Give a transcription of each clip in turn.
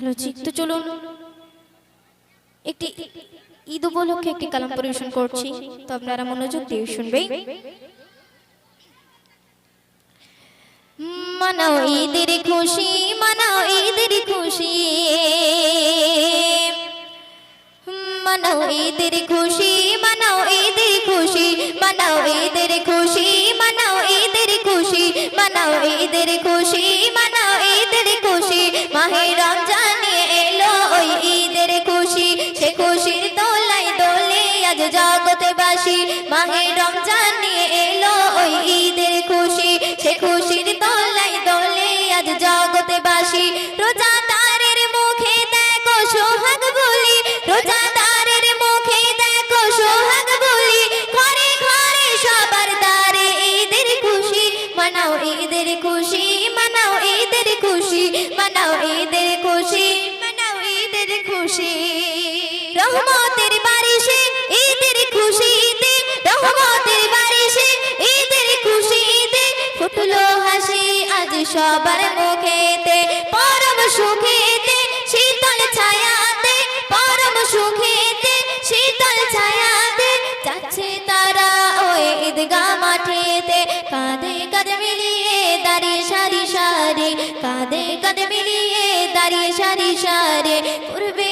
Hello ঠিক তো চলুন। একটি ঈদ উপলক্ষে একটি কালাম পরিবেশন করছি। তো আপনারা মনোযোগ দিয়ে শুনবেন মানাও ঈদের খুশি, মানাও ঈদের খুশি। মানাও ঈদের খুশি, মানাও ঈদের খুশি, মানাও ঈদের খুশি। জগতে বাসি মাহে রমজানে এলো ওই ঈদের খুশি। সে খুশির দোলাই দোলে আজ জগতে বাসি রোজাদারের মুখে দেখো সোহাগ বলি। রোজাদারের মুখে দেখো সোহাগ বলি। ঘরে ঘরে সবার দ্বারে ঈদের খুশি। মানাও ঈদের খুশি, মানাও ঈদের খুশি। মানাও ঈদের খুশি, মানাও ঈদের খুশি। রহমতের রহমতের বারিশে ঈদের খুশিতে ফুটলো হাসি, আজ সবার পরম শীতল ছায়াতে, পরম শীতল যাচ্ছে তারা ওই ঈদগা মাঠেতে। কাঁধে কাঁধে মিলিয়ে দাঁড়িয়ে সারি সারি, কাঁধে কাঁধে মিলিয়ে দাঁড়িয়ে সারি সারি, পূর্বে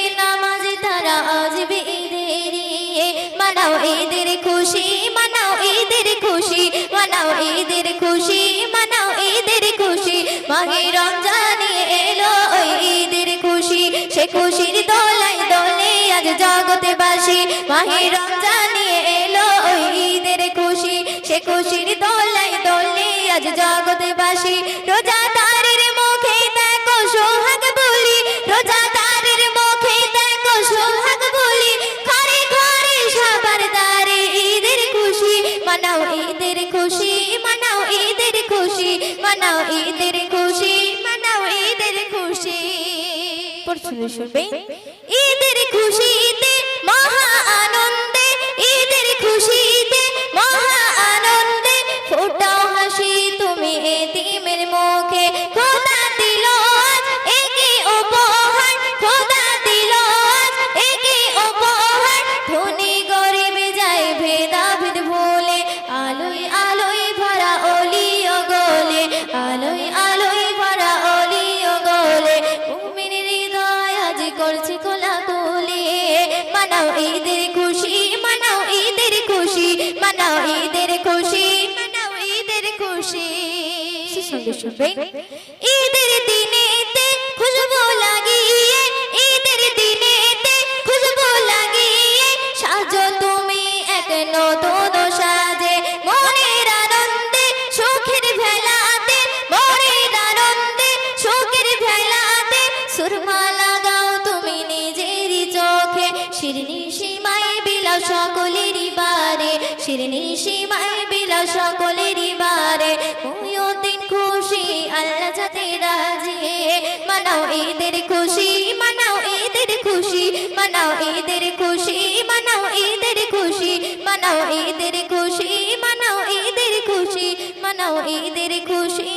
মানাও, ঈদের খুশি, মানাও, ঈদের খুশি। মাহে রমজানে এলো, ওই ঈদের খুশি। সে খুশির দোলাই দোলে আজ জগতে বাসি মাহে রমজানে এলো, ওই ঈদের খুশি। সে খুশির দোলাই দোলে আজ জগতে বাসি রোজাদারের মানাও ঈদের খুশি মানাও ঈদের খুশি মানাও ঈদের খুশি মানাও ঈদের খুশি। পড়ছুনে শুনবে? ঈদের খুশিতে মহা সঙ্গে শুনবে ঈদের দিনেতে খুশবু লাগিয়ে, ঈদের দিনেতে খুশবু লাগিয়ে সাজো তুমি এক নতুন সাজে। মনের আনন্দে, সুখের ভেলাতে, মনের আনন্দে, সুখের ভেলাতে সুরমা লাগাও তুমি নিজেরই চোখে। শিরনি সীমায় বিলাও সকলেরই বারে, শিরনি সীমায় বিলাও সকলেরই ঈদের খুশি, মানাও ঈদের খুশি, মানাও ঈদের খুশি, মানাও ঈদের খুশি, মানাও ঈদের খুশি, মানাও ঈদের খুশি, মানাও ঈদের খুশি।